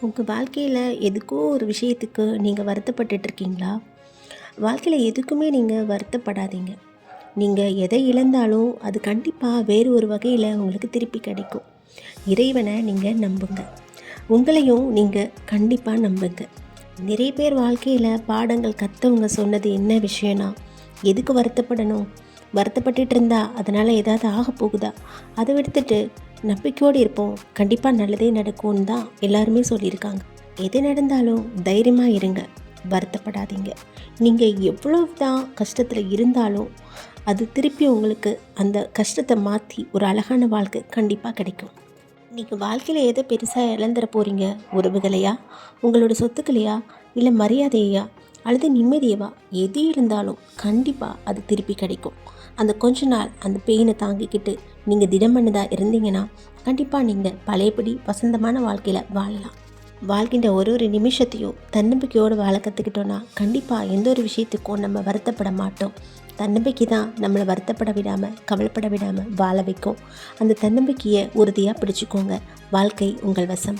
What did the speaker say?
உங்கள் வாழ்க்கையில் எதுக்கோ ஒரு விஷயத்துக்கு நீங்கள் வருத்தப்பட்டுட்டு இருக்கீங்களா வாழ்க்கையில் எதுக்குமே நீங்கள் வருத்தப்படாதீங்க. நீங்கள் எதை இழந்தாலும் அது கண்டிப்பாக வேறு ஒரு வகையில் உங்களுக்கு திருப்பி கிடைக்கும். இறைவனை நீங்கள் நம்புங்க. உங்களையும் நீங்கள் கண்டிப்பாக நம்புங்க. நிறைய பேர் வாழ்க்கையில் பாடங்கள் கற்றவங்க சொன்னது என்ன விஷயம்னா எதுக்கு வருத்தப்படணும்? வருத்தப்பட்டுட்டு இருந்தா அதனால் ஏதாவது ஆக போகுதா? அதை விடுத்துட்டு நம்பிக்கையோடு இருப்போம். கண்டிப்பாக நல்லதே நடக்கும்னு தான் எல்லாருமே சொல்லியிருக்காங்க. எது நடந்தாலும் தைரியமாக இருங்க. வருத்தப்படாதீங்க. நீங்கள் எவ்வளோ தான் கஷ்டத்தில் இருந்தாலும் அது திருப்பி உங்களுக்கு அந்த கஷ்டத்தை மாற்றி ஒரு அழகான வாழ்க்கை கண்டிப்பாக கிடைக்கும். நீங்கள் வாழ்க்கையில் எதை பெருசாக இழந்துட போகிறீங்க உறவுகளையா? உங்களோட சொத்துக்களையா? இல்லை மரியாதையா அல்லது நிம்மதியவா? எது இருந்தாலும் கண்டிப்பாக அது திருப்பி கிடைக்கும். அந்த கொஞ்ச நாள் அந்த பெயினை தாங்கிக்கிட்டு நீங்கள் திடமனதாக இருந்தீங்கன்னா கண்டிப்பாக நீங்கள் பழையபடி வசந்தமான வாழ்க்கையில் வாழலாம். வாழ்கின்ற ஒரு ஒரு நிமிஷத்தையும் தன்னம்பிக்கையோடு வாழ கற்றுக்கிட்டோன்னா கண்டிப்பாக எந்த ஒரு விஷயத்துக்கும் நம்ம வருத்தப்பட மாட்டோம். தன்னம்பிக்கை தான் நம்மளை வருத்தப்பட விடாமல் கவலைப்பட விடாமல் வாழ வைக்கும். அந்த தன்னம்பிக்கையை உறுதியாக பிடிச்சிக்கோங்க. வாழ்க்கை உங்கள் வசம்.